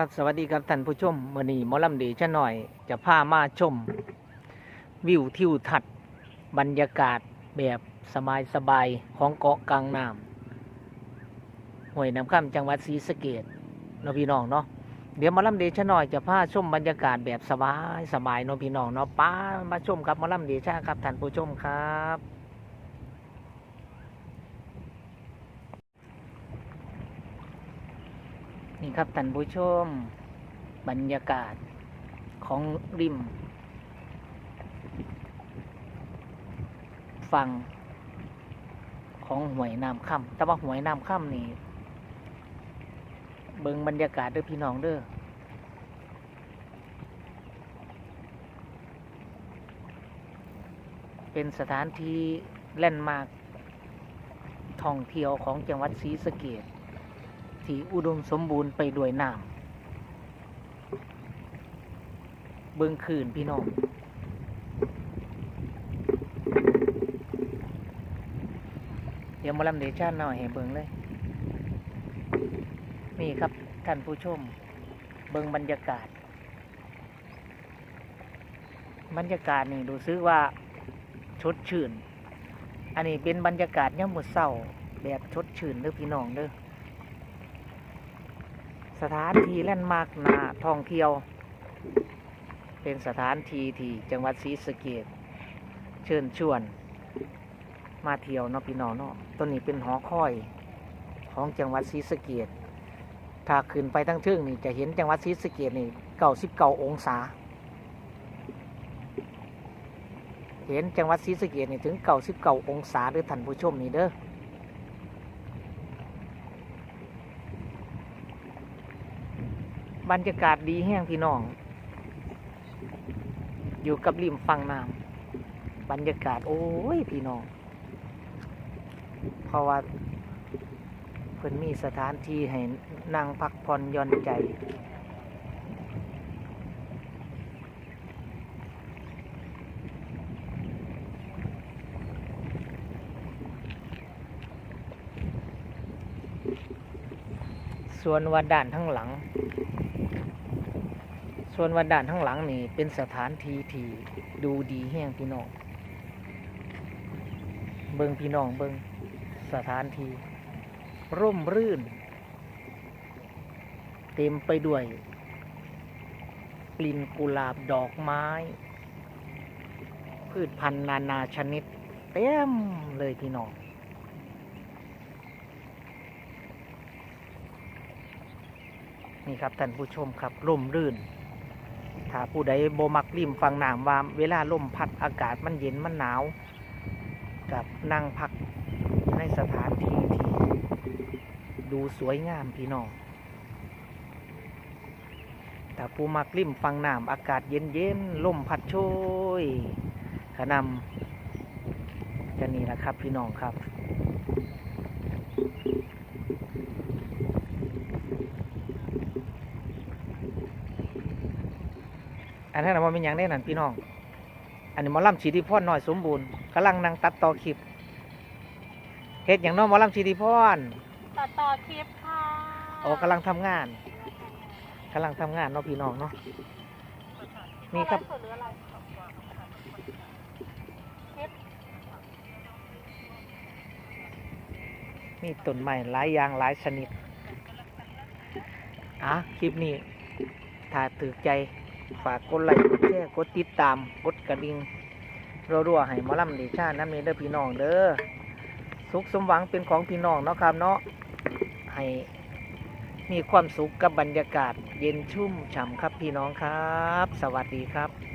ครับสวัสดีครับท่านผู้ชมมื่อนี้มอลำดีชะหน่อย จะพามาชม วิวทิวทัศน์บรรยากาศแบบสบายสบายๆของเกาะกลางน้ำห้วยน้ำข้ามจังหวัดศรีสะเกดนพี่น้องเนาะเดี๋ยวมอลำดีชะหน่อยจะพาชมบรรยากาศแบบสบายสบายๆนพี่น้องเนาะป้ามาชมครับมอลำดีชะครับท่านผู้ชมครับ นี่ครับท่านผู้ชมบรรยากาศของริม ฝั่งของหวยน้ำค่ำแต่ว่าหวยน้ำค่ำนี่เบิงบรรยากาศเด้อพี่น้องเด้อเป็นสถานที่แล่นด์มาร์คท่องเที่ยวของจังหวัดศรีสะเกษ ที่อุดมสมบูรณ์ไปด้วยน้ำเบิงคืนพี่น้อง เดี๋ยวมาลำเดชาหน่อยให้เบิงเลย นี่ครับท่านผู้ชม เบิงบรรยากาศ บรรยากาศนี่ดูซึกว่าชดชื่น อันนี้เป็นบรรยากาศย่ำมืดเศร้าแบบชดชื่นเด้อพี่น้องเด้อ สถานที่แล่นด์มาร์กนาท่องเที่ยว เป็นสถานที่ที่จังหวัดศรีสะเกดเชิญชวน มาเที่ยวเนาะพี่น้องเนาะต้นนี้เป็นหอคอยของจังหวัดศรีสะเกดถ้าขึ้นไปทั้งเทิงนี่จะเห็นจังหวัดศรีสะเกดนี่เก้าสิบเก้าองศา เห็นจังหวัดศรีสะเกดนี่ถึงเก้าสิบเก้าองศาเด้อท่านผู้ชมนี่เด้อ บรรยากาศดีแห้งพี่น้อง อยู่กับริมฝั่งน้ำบรรยากาศ โอ้ยพี่น้อง เพราะว่าเพิ่นมีสถานที่ให้นั่งพักผ่อนย่อนใจ ส่วนวัดด่านทั้งหลัง ส่วนวัดด่านทั้งหลังนี่เป็นสถานที่ที่ดูดีแห้งพี่น้อง เบิงพี่น้องเบิงสถานที่ร่มรื่น เต็มไปด้วยกลิ่นกุหลาบดอกไม้ พืชพันธุ์นานาชนิด เต็มเลยพี่น้องนี่ครับท่านผู้ชมครับร่มรื่น ถ้าผู้ใดโบมักริมฟังน้ำว่าเวลาลมพัดอากาศมันเย็นมันหนาว กับนั่งพักในสถานที่ที่ดูสวยงามพี่น้องถ้าผู้มักริมฟังน้ำอากาศเย็นเย็นลมพัดโชยขนำจะนี่แหละครับพี่น้องครับ อันนั้นนะมันเป็นอย่างแน่นั่นพี่น้อง อันนี้หมอลำชีดีพรหน่อยสมบูรณ์กำลังนั่งตัดต่อคลิปเฮ็ดอย่างน้องหมอลำชีดีพรตัดต่อคลิปค่ะโอ้กำลังทำงานกำลังทำงานเนาะพี่น้องเนาะนี่ครับไลฟ์สดหรืออะไรมีต้นไม้หลายอย่างหลายชนิดอะคลิปนี้ถ้าถือใจ ฝากกดไลค์กดแชร์กดติดตามกดกระดิ่งรัวๆให้มอลำเดชาน้ำนี้เด้อพี่น้องเด้อสุขสมหวังเป็นของพี่น้องเนาะครับเนาะให้มีความสุขกับบรรยากาศเย็นชุ่มฉ่ำครับพี่น้องครับ สวัสดีครับ